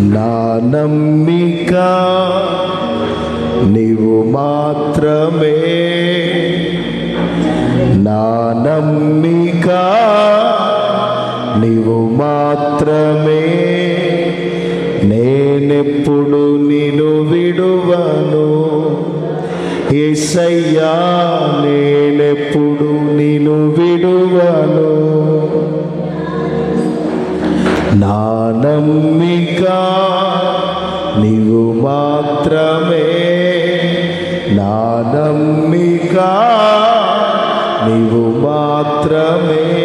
నా నమ్మిక నీవు మాత్రమే. నా నమ్మిక నీవు మాత్రమే. నేనెప్పుడు నిన్ను విడువను. ఏసయ్యా నేనెప్పుడు నిన్ను నా నమ్మిక నీవు మాత్రమే. నా నమ్మిక నీవు మాత్రమే.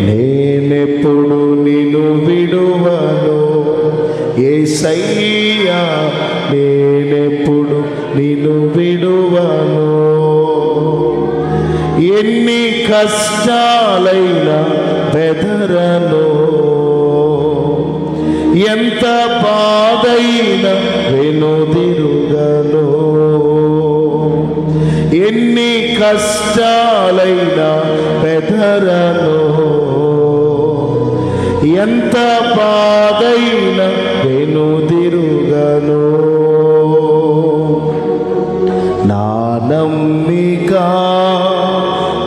నేనెప్పుడు నిన్ను విడువను? ఏ సయ్యా నేనెప్పుడు నిన్ను విడువను? ఎన్ని కష్టాలైనా బెదరను? ఎంత బాధైనా వెనుదిరుగను ఎన్ని కష్టాలైనా బెదరను ఎంత బాధైనా వెనుదిరుగను నా నమ్మిక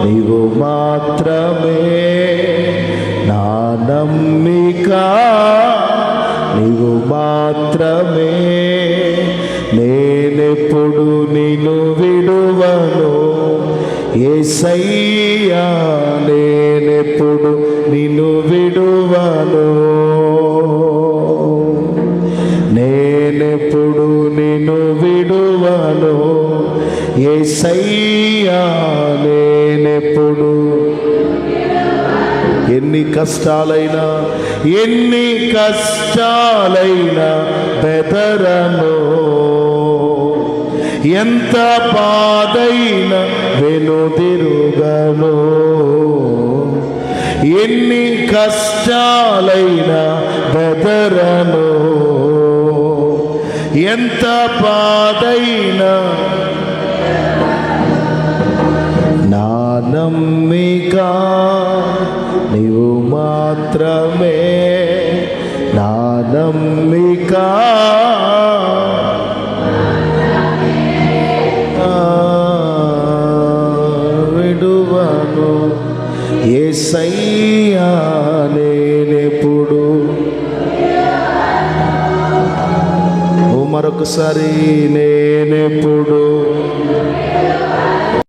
నీవు మాత్రమే. నా నమ్మిక మాత్రమే నేనెప్పుడు నిన్ను విడువను? ఏసయ్యా నేనెప్పుడు నిన్ను విడువను? నేనెప్పుడు నిన్ను విడువను? ఏసయ్యా నేనెప్పుడు ఎన్ని కష్టాలైనా ఎన్ని కష్టాలైనా బెదరను ఎంత పాదైన వెనుదిరుగను ఎన్ని కష్టాలైన బెదరను ఎంత పాదైన నా నమ్మిక నీవు మాత్రమే నమ్మిక ఆ, విడువను. ఏసయ్యా నేనెప్పుడు మరొకసారి నేనెప్పుడు